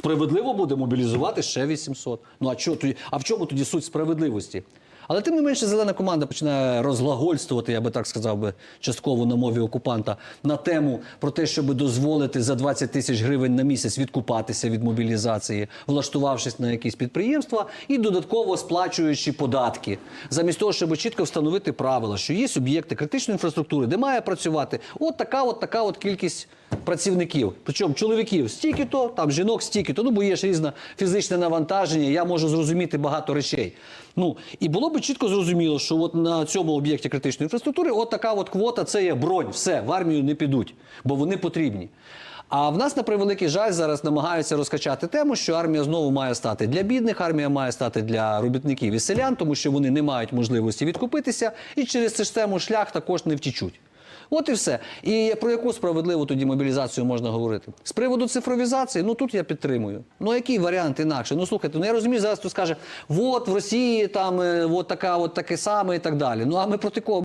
Справедливо буде мобілізувати ще 800. Ну а що тоді? А в чому тоді суть справедливості? Але тим не менше, зелена команда починає розглагольствувати, я би так сказав би, частково на мові окупанта, на тему про те, щоб дозволити за 20 тисяч гривень на місяць відкупатися від мобілізації, влаштувавшись на якісь підприємства і додатково сплачуючи податки, замість того, щоб чітко встановити правила, що є суб'єкти критичної інфраструктури, де має працювати от така, от така от кількість працівників. Причому чоловіків стільки-то, там жінок стільки-то, ну бо є ж різне фізичне навантаження, я можу зрозуміти багато речей. Ну і було би чітко зрозуміло, що от на цьому об'єкті критичної інфраструктури от така от квота це є бронь, все, в армію не підуть, бо вони потрібні. А в нас на превеликий жаль зараз намагаються розкачати тему, що армія знову має стати для бідних, армія має стати для робітників і селян, тому що вони не мають можливості відкупитися, і через систему шлях також не втічуть. От і все. І про яку справедливу тоді мобілізацію можна говорити? З приводу цифровізації, ну тут я підтримую. Ну який варіант інакше? Ну слухайте, ну я розумію, зараз хто скаже, от в Росії там е, от така, от таке саме і так далі. Ну а ми проти кого?